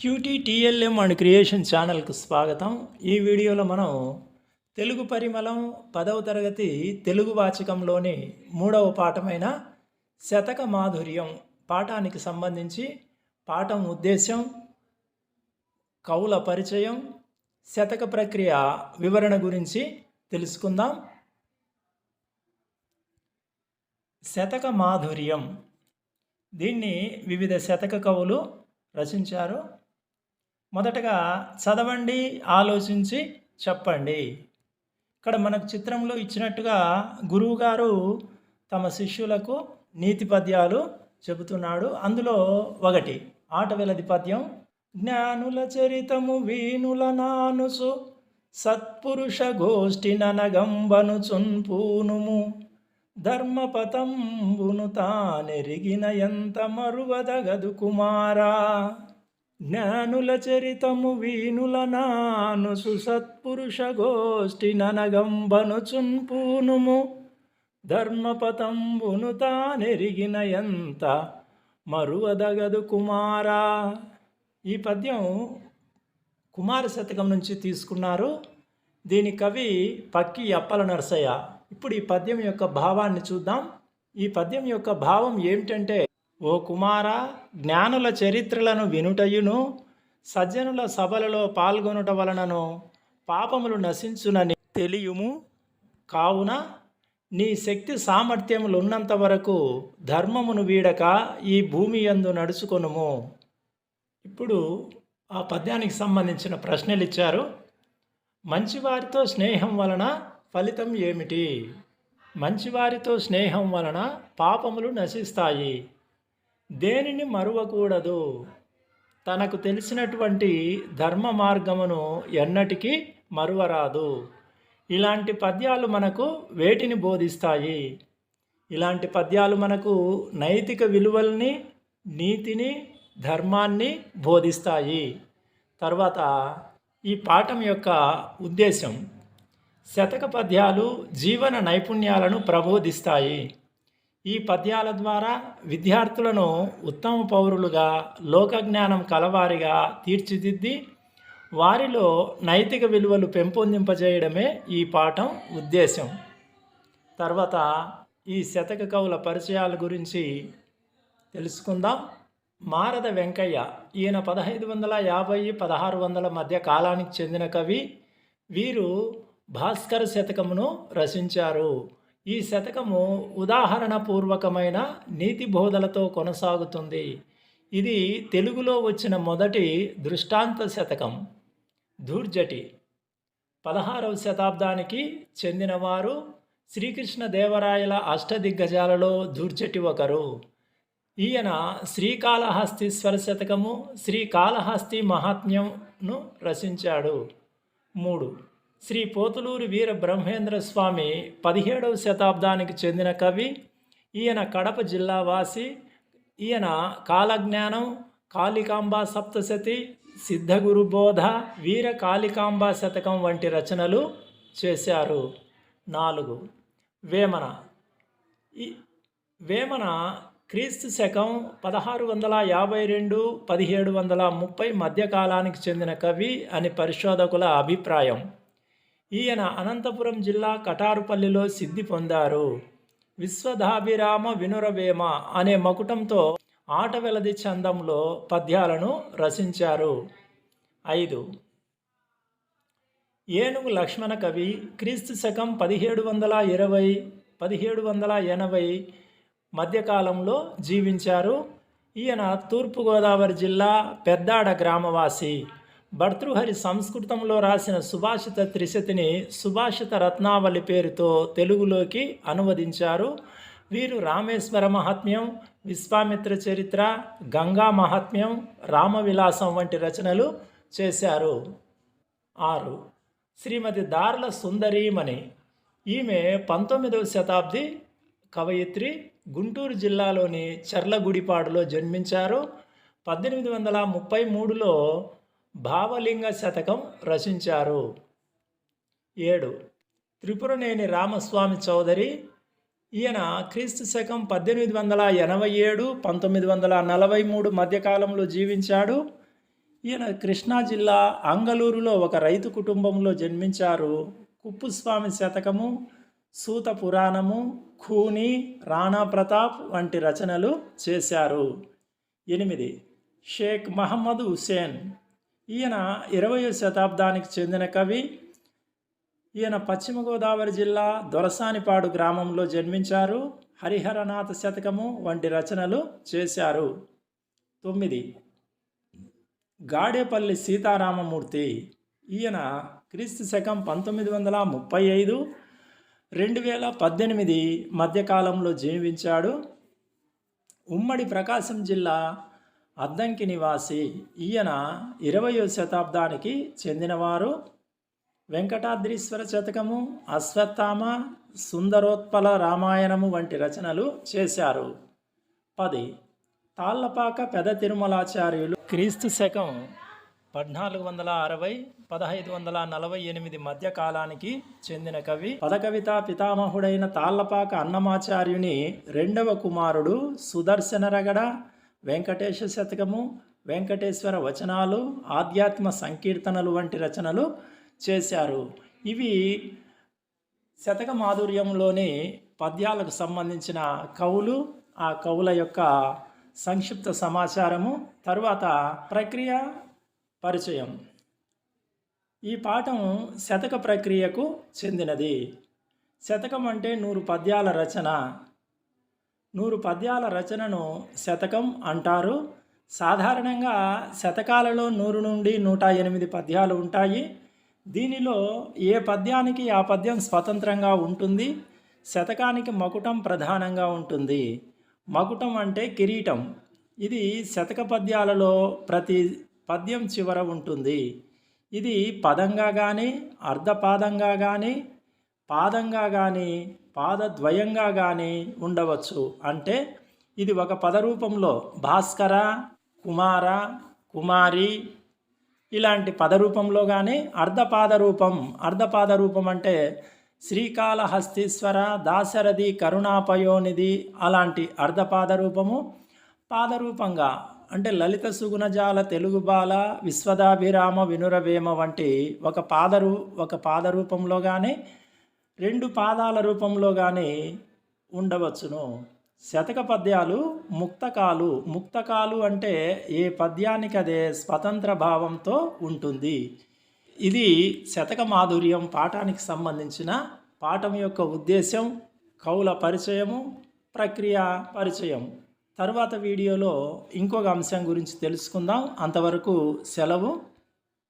Cutie TLM and creation ఛానల్కు స్వాగతం. ఈ వీడియోలో మనం తెలుగు పరిమళం పదవ తరగతి తెలుగు వాచకంలోని మూడవ పాఠమైన శతక మాధుర్యం పాఠానికి సంబంధించి పాఠం ఉద్దేశం కవుల పరిచయం శతక ప్రక్రియ వివరణ గురించి తెలుసుకుందాం. శతక మాధుర్యం. దీన్ని వివిధ శతక కవులు రచించారు. మొదటగా చదవండి ఆలోచించి చెప్పండి. ఇక్కడ మనకు చిత్రంలో ఇచ్చినట్టుగా గురువుగారు తమ శిష్యులకు నీతి పద్యాలు చెబుతున్నాడు. అందులో ఒకటి ఆట వెలది పద్యం జ్ఞానుల చరితము వీణుల నానుసు సత్పురుష గోష్ఠి ననగంబను చున్పూనుము ధర్మపతంబును తానెరిగిన ఎంత మరువదగదు కుమారా? జ్ఞానుల చరితము వీనుల నాను సుసత్పురుష గోష్ఠి ననగంబను చున్పూనుము ధర్మపతంబును తానెరిగిన ఎంత మరువదగదు కుమారా? ఈ పద్యం కుమార శతకం నుంచి తీసుకున్నారు. దీని కవి పక్కి అప్పల నరసయ్య. ఇప్పుడు ఈ పద్యం యొక్క భావాన్ని చూద్దాం. ఈ పద్యం యొక్క భావం ఏమిటంటే ఓ కుమార జ్ఞానుల చరిత్రలను వినుటయును సజ్జనుల సభలలో పాల్గొనుట వలనను పాపములు నశించునని తెలియుము. కావున నీ శక్తి సామర్థ్యములున్నంత వరకు ధర్మమును వీడక ఈ భూమి యందు నడుచుకొనుము. ఇప్పుడు ఆ పద్యానికి సంబంధించిన ప్రశ్నలు ఇచ్చారు మంచివారితో స్నేహం వలన ఫలితం ఏమిటి? మంచివారితో స్నేహం వలన పాపములు నశిస్తాయి. దేనిని మరువకూడదు? తనకు తెలిసినటువంటి ధర్మ మార్గమును ఎన్నటికీ మరువరాదు. ఇలాంటి పద్యాలు మనకు వేటిని బోధిస్తాయి? ఇలాంటి పద్యాలు మనకు నైతిక విలువల్ని నీతిని ధర్మాన్ని బోధిస్తాయి. తర్వాత ఈ పాఠం యొక్క ఉద్దేశం శతక పద్యాలు జీవన నైపుణ్యాలను ప్రబోధిస్తాయి. ఈ పద్యాల ద్వారా విద్యార్థులను ఉత్తమ పౌరులుగా లోకజ్ఞానం కలవారిగా తీర్చిదిద్ది వారిలో నైతిక విలువలు పెంపొందింపజేయడమే ఈ పాఠం ఉద్దేశం తర్వాత ఈ శతక కవుల పరిచయాల గురించి తెలుసుకుందాం. మారద వెంకయ్య ఈయన పదహైదు వందల యాభై పదహారు వందల మధ్య కాలానికి చెందిన కవి. వీరు భాస్కర శతకమును రచించారు. ఈ శతకము ఉదాహరణపూర్వకమైన నీతి బోధలతో కొనసాగుతుంది. ఇది తెలుగులో వచ్చిన మొదటి దృష్టాంత శతకం ధూర్జటి. పదహారవ శతాబ్దానికి చెందినవారు శ్రీకృష్ణ దేవరాయల అష్టదిగ్గజాలలో ధూర్జటి ఒకరు. ఈయన శ్రీకాళహస్తీశ్వర శతకము శ్రీకాళహస్తి మహాత్మ్యంను రచించాడు. మూడు. శ్రీ పోతులూరు వీర బ్రహ్మేంద్ర స్వామి పదిహేడవ శతాబ్దానికి చెందిన కవి ఈయన కడప జిల్లా వాసి ఈయన కాలజ్ఞానం కాళికాంబా సప్తశతి సిద్ధగురు బోధ వీర కాళికాంబా శతకం వంటి రచనలు చేశారు. నాలుగు. వేమన. ఈ వేమన క్రీస్తు శకం పదహారు వందల యాభై రెండు పదిహేడు వందల ముప్పై మధ్యకాలానికి చెందిన కవి అని పరిశోధకుల అభిప్రాయం. ఈయన అనంతపురం జిల్లా కటారుపల్లిలో సిద్ధి పొందారు. విశ్వధాభిరామ వినురవేమ అనే మకుటంతో ఆట వెలది చందంలో పద్యాలను రచించారు. ఐదు. ఏనుగు లక్ష్మణ కవి క్రీస్తు శకం పదిహేడు వందల ఇరవై పదిహేడు వందల ఎనభై మధ్యకాలంలో జీవించారు. ఈయన తూర్పుగోదావరి జిల్లా పెద్దాడ గ్రామవాసి. భర్తృహరి సంస్కృతంలో రాసిన సుభాషిత త్రిశతిని సుభాషిత రత్నావళి పేరుతో తెలుగులోకి అనువదించారు. వీరు రామేశ్వర మహాత్మ్యం విశ్వామిత్ర చరిత్ర గంగా మహాత్మ్యం రామవిలాసం వంటి రచనలు చేశారు. ఆరు. శ్రీమతి దార్ల సుందరీమణి. ఈమె పంతొమ్మిదవ శతాబ్ది కవయిత్రి గుంటూరు జిల్లాలోని చర్లగుడిపాడులో జన్మించారు. పద్దెనిమిది వందల ముప్పై మూడులో భావలింగ శతకం రచించారు. ఏడు. త్రిపురనేని రామస్వామి చౌదరి ఈయన క్రీస్తు శకం పద్దెనిమిది వందల ఎనభై ఏడు పంతొమ్మిది వందల నలభై మూడు మధ్యకాలంలో జీవించాడు. ఈయన కృష్ణా జిల్లా అంగలూరులో ఒక రైతు కుటుంబంలో జన్మించారు. కుప్పుస్వామి శతకము సూత పురాణము ఖూని రాణా ప్రతాప్ వంటి రచనలు చేశారు. ఎనిమిది. షేక్ మహమ్మద్ హుసేన్ ఈయన ఇరవయో శతాబ్దానికి చెందిన కవి ఈయన పశ్చిమ గోదావరి జిల్లా దొరసానిపాడు గ్రామంలో జన్మించారు. హరిహరనాథ శతకము వంటి రచనలు చేశారు. తొమ్మిది. గాడేపల్లి సీతారామమూర్తి. ఈయన క్రీస్తు శకం పంతొమ్మిది వందల ముప్పై ఐదు రెండు వేల పద్దెనిమిది మధ్యకాలంలో జీవించాడు. ఉమ్మడి ప్రకాశం జిల్లా అద్దంకి నివాసి ఈయన ఇరవయో శతాబ్దానికి చెందినవారు. వెంకటాద్రీశ్వర శతకము అశ్వత్థామ సుందరోత్పల రామాయణము వంటి రచనలు చేశారు. పది. తాళ్ళపాక పెద తిరుమలాచార్యులు క్రీస్తు శకం పద్నాలుగు వందల అరవై పదహైదు వందల నలభై ఎనిమిది మధ్య కాలానికి చెందిన కవి. పదకవిత పితామహుడైన తాళ్ళపాక అన్నమాచార్యుని రెండవ కుమారుడు సుదర్శన రగడ వెంకటేశ శతకము వెంకటేశ్వర వచనాలు ఆధ్యాత్మ సంకీర్తనలు వంటి రచనలు చేశారు. ఇవి శతక మాధుర్యంలోని పద్యాలకు సంబంధించిన కవులు ఆ కవుల యొక్క సంక్షిప్త సమాచారము తరువాత ప్రక్రియ పరిచయం. ఈ పాఠం శతక ప్రక్రియకు చెందినది. శతకం అంటే నూరు పద్యాల రచన. నూరు పద్యాల రచనను శతకం అంటారు. సాధారణంగా శతకాలలో నూరు నుండి నూట ఎనిమిది పద్యాలు ఉంటాయి. దీనిలో ఏ పద్యానికి ఆ పద్యం స్వతంత్రంగా ఉంటుంది? శతకానికి మకుటం ప్రధానంగా ఉంటుంది. మకుటం అంటే కిరీటం. ఇది శతక పద్యాలలో ప్రతి పద్యం చివర ఉంటుంది. ఇది పదంగా కానీ అర్ధపాదంగా కానీ పాదంగా కానీ పాదద్వయంగా కానీ ఉండవచ్చు. అంటే ఇది ఒక పదరూపంలో భాస్కర కుమార కుమారి ఇలాంటి పదరూపంలో కానీ అర్ధపాద రూపం అర్ధపాద రూపం అంటే శ్రీకాళహస్తీశ్వర దాశరథి కరుణాపయోనిధి అలాంటి అర్ధపాద రూపము పాదరూపంగా అంటే లలిత సుగుణజాల తెలుగు బాల విశ్వదాభిరామ వినురవేమ వంటి ఒక పాదరు ఒక పాదరూపంలో కానీ రెండు పాదాల రూపంలో కానీ ఉండవచ్చును. శతక పద్యాలు ముక్తకాలు ముక్తకాలు అంటే ఏ పద్యానికి అదే స్వతంత్ర భావంతో ఉంటుంది. ఇది శతక మాధుర్యం పాఠానికి సంబంధించిన పాఠం యొక్క ఉద్దేశం కవుల పరిచయము ప్రక్రియ పరిచయం. తర్వాత వీడియోలో ఇంకొక అంశం గురించి తెలుసుకుందాం. అంతవరకు సెలవు.